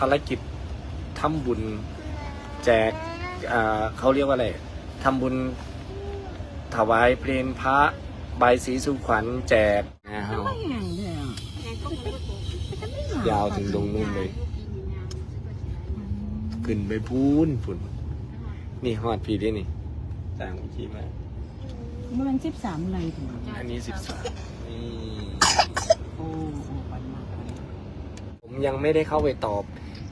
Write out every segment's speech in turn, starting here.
ภารกิจทำบุญแจกอ่าเขาเรียกว่าอะไรทำบุญถวายเพลงพระใบายสีสุขวัญแจกนะครับไม่แห้งเลยอะยาวถึงตรงนู้นเลย ขึ้นไปพูนฝุ่น นี่ฮอดพี่ด้วยนี่ต่างพี่มามันสิบสามเลยถึงอันนี้สิบสามนี่โอ้โอ้ปันมากเลยผมยังไม่ได้เข้าไปตอบ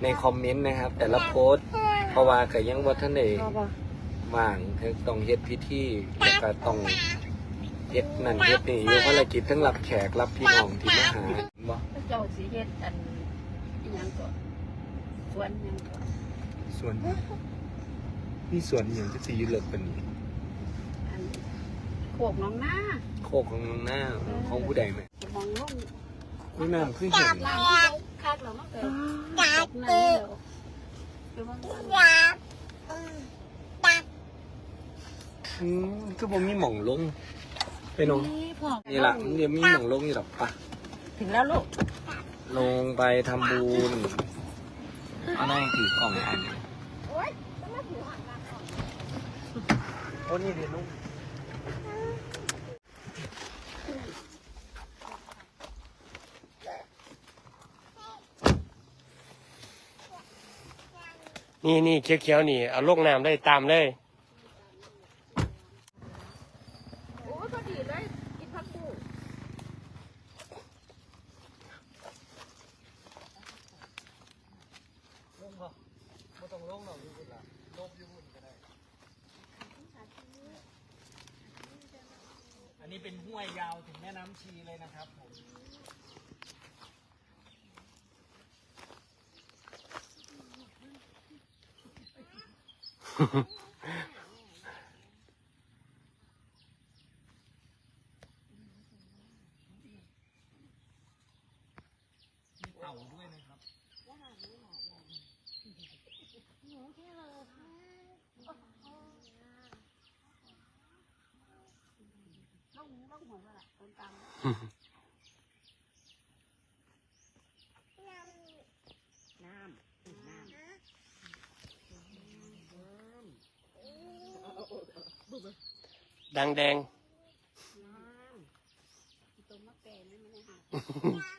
ในคอมเมนต์นะครับ แต่ละโพสต์เพราะว่าก็ยังว่าท่านเองว่างต้องเฮ็ดพิธีแล้วก็ต้องเฮ็ดนั่นเฮ็ดนี่อยู่ภารกิจทั้งรับแขกรับพี่น้องที่มาหาบ่เจ้าสิเฮ็ดอันอิหยังก็สวนหยังก็ส่วนนี่ส่วนอหย่างที่สิอยุเลิกเป็นนี้อันโคกน้องหน้าโคกของหน้าของผู้ใดไหมมองลง อุ้ยน้ำขึ้นเห็นน้ำคักแล้วมันก็ตกน้ำแล้วคือว่าอืมคือผมมีหม่องลงไปลงนี่พอนี่ละเดี๋ยวมีหม่องลงอยู่หรอกปะถึงแล้วลูก ลงไปทำบุญเอาหน้าถือกล่องอันนี้โอ้นี่เดี๋ยวนุ่ม นี่นี่เขียวๆนี่เอาลงน้ำได้ตามเลยโอ้พอดีเลยกินผักบุ้งลงบ่บ่ต้องลงหรอกอยู่บุญละลบอยู่บุญก็ได้ อันนี้เป็นห้วยยาวถึงแม่น้ำชีเลยนะครับผม เต่าด้วยนะครับลงลงหัวว่าต้นตามำดังแดง น้ำตัวมะแกนี่มันเลยค่ะ